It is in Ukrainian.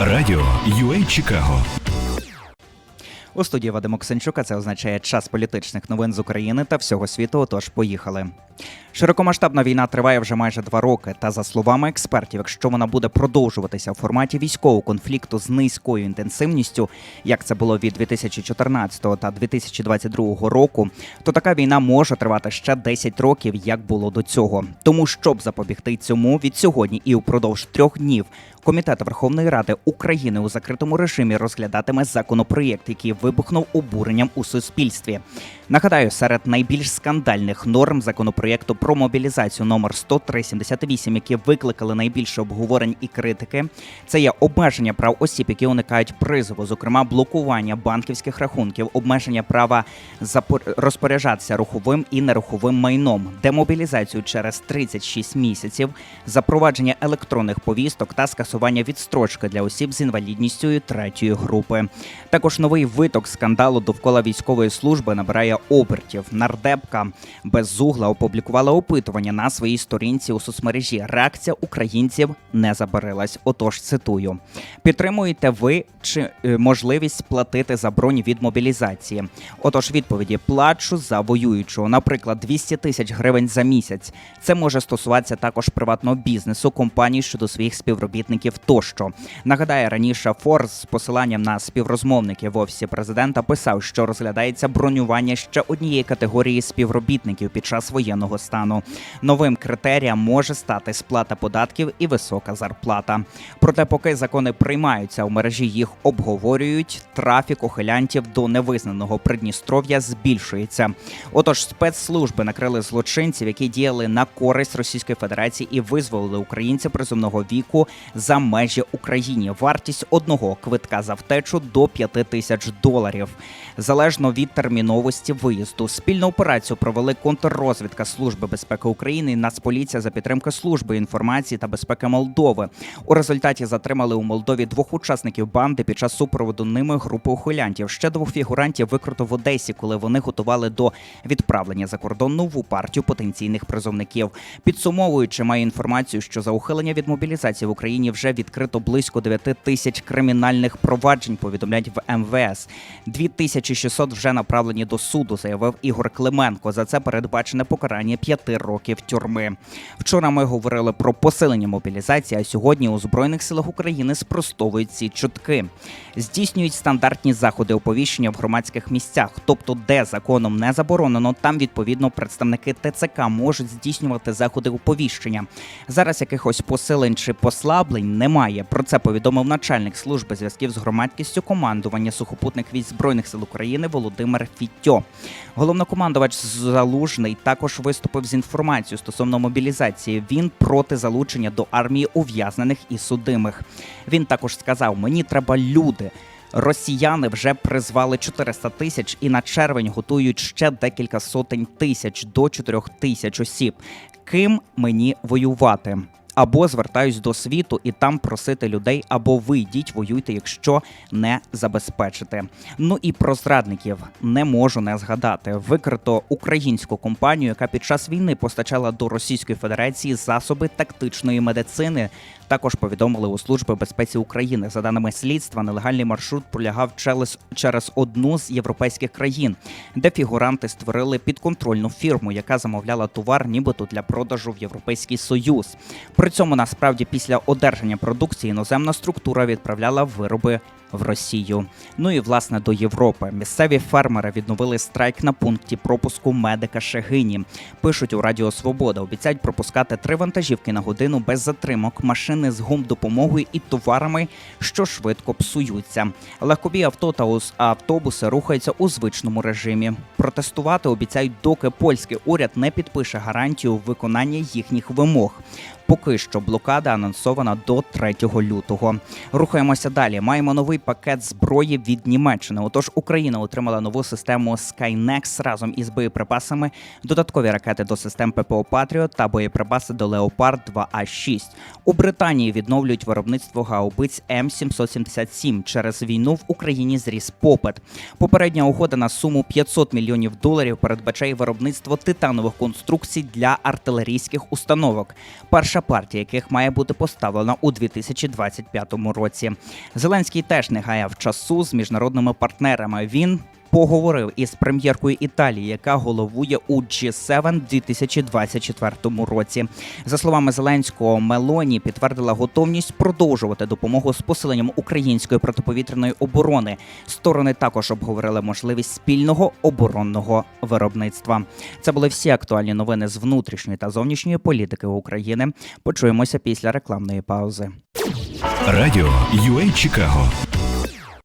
Радіо UA Чикаго. У студії Вадим Оксенчук, а це означає час політичних новин з України та всього світу. Отож, поїхали. Широкомасштабна війна триває вже майже два роки. Та за словами експертів, якщо вона буде продовжуватися в форматі військового конфлікту з низькою інтенсивністю, як це було від 2014 та 2022 року, то така війна може тривати ще 10 років, як було до цього. Тому щоб запобігти цьому від сьогодні і упродовж трьох днів. Комітет Верховної Ради України у закритому режимі розглядатиме законопроєкт, який вибухнув обуренням у суспільстві. Нагадаю, серед найбільш скандальних норм законопроєкту про мобілізацію номер 10378, які викликали найбільше обговорень і критики, це є обмеження прав осіб, які уникають призову, зокрема блокування банківських рахунків, обмеження права розпоряджатися руховим і неруховим майном, демобілізацію через 36 місяців, запровадження електронних повісток та скасування відстрочки для осіб з інвалідністю третьої групи. Також новий виток скандалу довкола військової служби набирає обертів. Нардепка беззугла опублікувала опитування на своїй сторінці у соцмережі. Реакція українців не забарилась. Отож, цитую: підтримуєте ви чи е, можливість платити за бронь від мобілізації? Отож, відповіді плачу за воюючого, наприклад, 200 тисяч гривень за місяць. Це може стосуватися також приватного бізнесу, компаній щодо своїх співробітників тощо. Нагадаю, раніше Форс з посиланням на співрозмовників в офісі президента писав, що розглядається бронювання ще однієї категорії співробітників під час воєнного стану. Новим критерієм може стати сплата податків і висока зарплата. Проте, поки закони приймаються у мережі, їх обговорюють. Трафік ухилянтів до невизнаного Придністров'я збільшується. Отож, спецслужби накрили злочинців, які діяли на користь Російської Федерації і визволили українців призовного віку за межі Україні. Вартість одного квитка за втечу до 5 тисяч доларів. Залежно від терміновості виїзду. Спільну операцію провели контррозвідка Служби безпеки України Нацполіція за підтримки служби інформації та безпеки Молдови. У результаті затримали у Молдові двох учасників банди під час супроводу ними групи ухилянтів. Ще двох фігурантів викрито в Одесі, коли вони готували до відправлення за кордон нову партію потенційних призовників. Підсумовуючи, маю інформацію, що за ухилення від мобілізації в Україні вже відкрито близько 9 тисяч кримінальних проваджень. Повідомляють в МВС. 2600 вже направлені до суду, заявив Ігор Клименко. За це передбачене покарання 5 років тюрми. Вчора ми говорили про посилення мобілізації, а сьогодні у збройних силах України спростовують ці чутки. Здійснюють стандартні заходи оповіщення в громадських місцях, тобто де законом не заборонено, там відповідно представники ТЦК можуть здійснювати заходи оповіщення. Зараз якихось посилень чи послаблень немає. Про це повідомив начальник служби зв'язків з громадськістю командування сухопутних військ збройних сил України Володимир Фіттьо. Головнокомандувач Залужний також виступив з інформацією стосовно мобілізації. Він проти залучення до армії ув'язнених і судимих. Він також сказав: мені треба люди. Росіяни вже призвали 400 тисяч і на червень готують ще декілька сотень тисяч до 4 тисяч осіб. Ким мені воювати? Або звертаюсь до світу і там просити людей, або ви йдіть, воюйте, якщо не забезпечите. Ну і про зрадників не можу не згадати. Викрито українську компанію, яка під час війни постачала до Російської Федерації засоби тактичної медицини. Також повідомили у служби безпеці України. За даними слідства, нелегальний маршрут пролягав через, одну з європейських країн, де фігуранти створили підконтрольну фірму, яка замовляла товар, нібито для продажу в Європейський Союз. При цьому насправді після одержання продукції іноземна структура відправляла вироби в Росію. Ну і власне до Європи. Місцеві фермери відновили страйк на пункті пропуску медика Шегині. Пишуть у Радіо Свобода. Обіцяють пропускати три вантажівки на годину без затримок, машини з гумдопомогою і товарами, що швидко псуються. Легкові авто та ус- автобуси рухаються у звичному режимі. Протестувати обіцяють, доки польський уряд не підпише гарантію виконання їхніх вимог. Поки що блокада анонсована до 3 лютого. Рухаємося далі. Маємо новий пакет зброї від Німеччини. Отож, Україна отримала нову систему Skynex разом із боєприпасами, додаткові ракети до систем ППО Патріот та боєприпаси до Леопард 2А6. У Британії відновлюють виробництво гаубиць М777. Через війну в Україні зріс попит. Попередня угода на суму 500 мільйонів доларів передбачає виробництво титанових конструкцій для артилерійських установок, перша партія яких має бути поставлена у 2025 році. Зеленський теж не гаяв часу з міжнародними партнерами. Він поговорив із прем'єркою Італії, яка головує у G7 в 2024 році. За словами Зеленського, Мелоні підтвердила готовність продовжувати допомогу з посиленням української протиповітряної оборони. Сторони також обговорили можливість спільного оборонного виробництва. Це були всі актуальні новини з внутрішньої та зовнішньої політики України. Почуємося після рекламної паузи. Радіо UA Чикаго